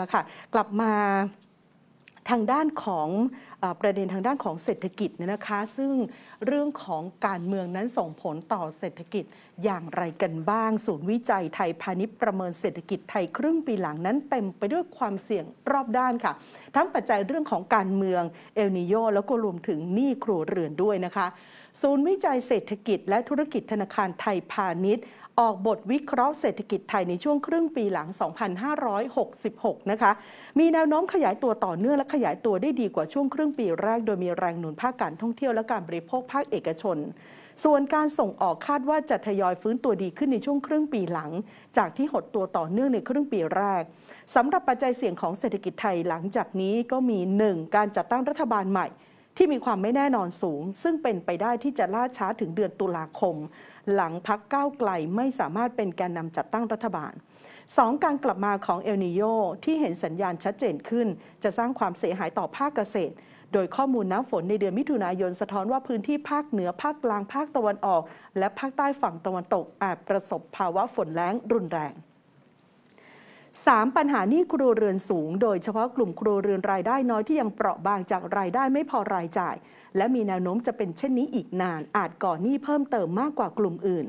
แล้วค่ะ กลับมา ทางด้านของอประเด็นทางด้านของเศรษฐกิจเนี่ยนะคะ ซึ่งเรื่องของการเมืองนั้นส่งผลต่อเศรษฐกิจอย่างไรกันบ้าง ศูนย์วิจัยไทยพาณิชย์ประเมินเศรษฐกิจไทยครึ่งปีหลังนั้นเต็มไปด้วยความเสี่ยงรอบด้านค่ะ ทั้งปัจจัยเรื่องของการเมืองเอลนิโยแล้วก็รวมถึงหนี้ครัวเรือนด้วยนะคะศูนย์วิจัยเศรษฐกิจและธุรกิจธนาคารไทยพาณิชย์ ออกบทวิเคราะห์เศรษฐกิจไทยในช่วงครึ่งปีหลัง 2566 นะคะ มีแนวโน้มขยายตัวต่อเนื่องและขยายตัวได้ดีกว่าช่วงครึ่งปีแรก โดยมีแรงหนุนภาคการท่องเที่ยวและการบริโภคภาคเอกชน ส่วนการส่งออกคาดว่าจะทยอยฟื้นตัวดีขึ้นในช่วงครึ่งปีหลัง จากที่หดตัวต่อเนื่องในครึ่งปีแรกสำหรับปัจจัยเสี่ยงของเศรษฐกิจไทยหลังจากนี้ก็มี 1. การจัดตั้งรัฐบาลใหม่ที่มีความไม่แน่นอนสูง ซึ่งเป็นไปได้ที่จะล่าช้าถึงเดือนตุลาคม หลังพักก้าวไกลไม่สามารถเป็นแกนนำจัดตั้งรัฐบาล 2. การกลับมาของเอลนิโยที่เห็นสัญญาณชัดเจนขึ้น จะสร้างความเสียหายต่อภาคเกษตร โดยข้อมูลน้ำฝนในเดือนมิถุนายนสะท้อนว่าพื้นที่ภาคเหนือภาคกลางภาคตะวันออก และภาคใต้ฝั่งตะวันตกอาจประสบภาวะฝนแล้งรุนแรง 3. ปัญหานี้ครัวเรือนสูง โดยเฉพาะกลุ่มครัวเรือนรายได้น้อยที่ยังเปราะบางจากรายได้ไม่พอรายจ่าย และมีแนวโน้มจะเป็นเช่นนี้อีกนาน อาจก่อหนี้เพิ่มเติมมากกว่ากลุ่มอื่น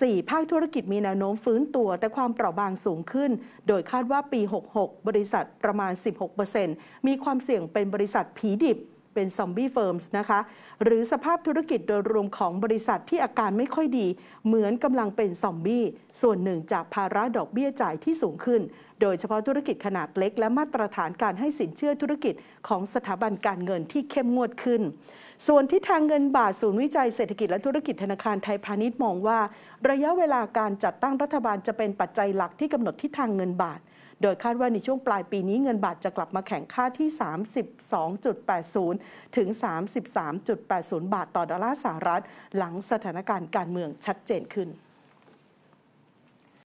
4. ภาคธุรกิจมีแนวโน้มฟื้นตัว แต่ความเปราะบางสูงขึ้น โดยคาดว่าปี 66 บริษัทประมาณ 16%มีความเสี่ยงเป็นบริษัทผีดิบ เป็นซอมบี้เฟิร์มส์นะคะ หรือสภาพธุรกิจโดยรวมของบริษัทที่อาการไม่ค่อยดี เหมือนกำลังเป็นซอมบี้ส่วนหนึ่งจากภาระดอกเบี้ยจ่ายที่สูงขึ้น โดยเฉพาะธุรกิจขนาดเล็ก และมาตรฐานการให้สินเชื่อธุรกิจของสถาบันการเงินที่เข้มงวดขึ้น ส่วนที่ทางเงินบาทศูนย์วิจัยเศรษฐกิจและธุรกิจธนาคารไทยพาณิชย์มองว่า ระยะเวลาการจัดตั้งรัฐบาลจะเป็นปัจจัยหลักที่กำหนดทิศทางเงินบาท โดยคาดว่าในช่วงปลายปีนี้เงินบาทจะกลับมาแข่งค่าที่ 32.80 ถึง 33.80 บาทต่อดอลลาร์สหรัฐ หลังสถานการณ์การเมืองชัดเจนขึ้น